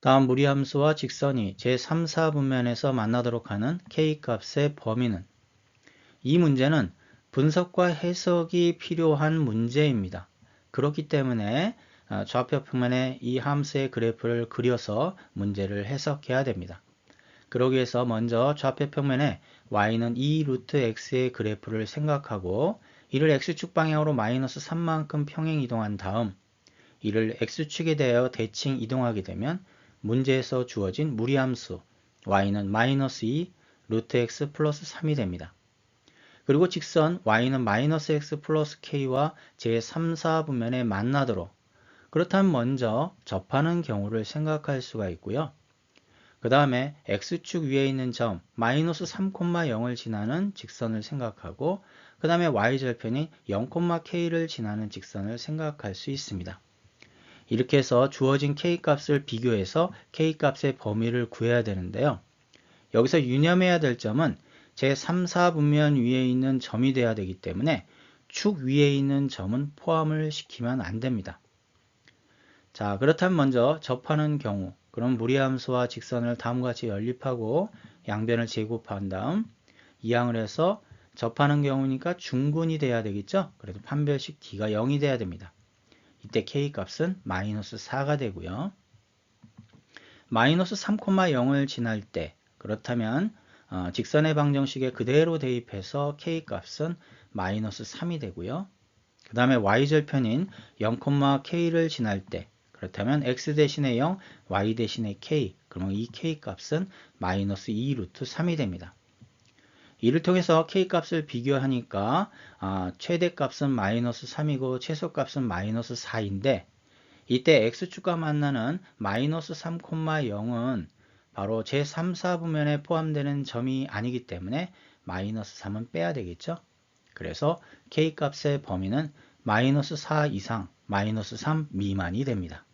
다음 무리함수와 직선이 제3, 4분면에서 만나도록 하는 k값의 범위는 이 문제는 분석과 해석이 필요한 문제입니다. 그렇기 때문에 어, 좌표 평면에 이 함수의 그래프를 그려서 문제를 해석해야 됩니다. 그러기 위해서 먼저 좌표 평면에 y는 2 루트 x의 그래프를 생각하고 이를 x축 방향으로 마이너스 3만큼 평행 이동한 다음 이를 x축에 대하여 대칭 이동하게 되면 문제에서 주어진 무리함수 y는 마이너스 2 루트 x 플러스 3이 됩니다. 그리고 직선 y는 마이너스 x 플러스 k와 제3, 4분면에 만나도록 그렇다면 먼저 접하는 경우를 생각할 수가 있고요. 그 다음에 x축 위에 있는 점 마이너스 3,0을 지나는 직선을 생각하고 그 다음에 y절편인 0,k를 지나는 직선을 생각할 수 있습니다. 이렇게 해서 주어진 k값을 비교해서 k값의 범위를 구해야 되는데요. 여기서 유념해야 될 점은 제3, 4분면 위에 있는 점이 돼야 되기 때문에 축 위에 있는 점은 포함을 시키면 안 됩니다. 자 그렇다면 먼저 접하는 경우 그럼 무리함수와 직선을 다음과 같이 연립하고 양변을 제곱한 다음 이항을 해서 접하는 경우니까 중근이 돼야 되겠죠. 그래도 판별식 d가 0이 돼야 됩니다. 이때 k값은 마이너스 4가 되고요. 마이너스 3,0을 지날 때 그렇다면 어, 직선의 방정식에 그대로 대입해서 k값은 마이너스 3이 되고요. 그 다음에 y절편인 0,k를 지날 때 그렇다면 x 대신에 0, y 대신에 k 그러면 이 k값은 마이너스 2 루트 3이 됩니다. 이를 통해서 k값을 비교하니까 아, 최대값은 마이너스 3이고 최소값은 마이너스 4인데 이때 x축과 만나는 마이너스 3,0은 바로 제3, 4부면에 포함되는 점이 아니기 때문에 마이너스 3은 빼야 되겠죠. 그래서 k값의 범위는 마이너스 4 이상, 마이너스 3 미만이 됩니다.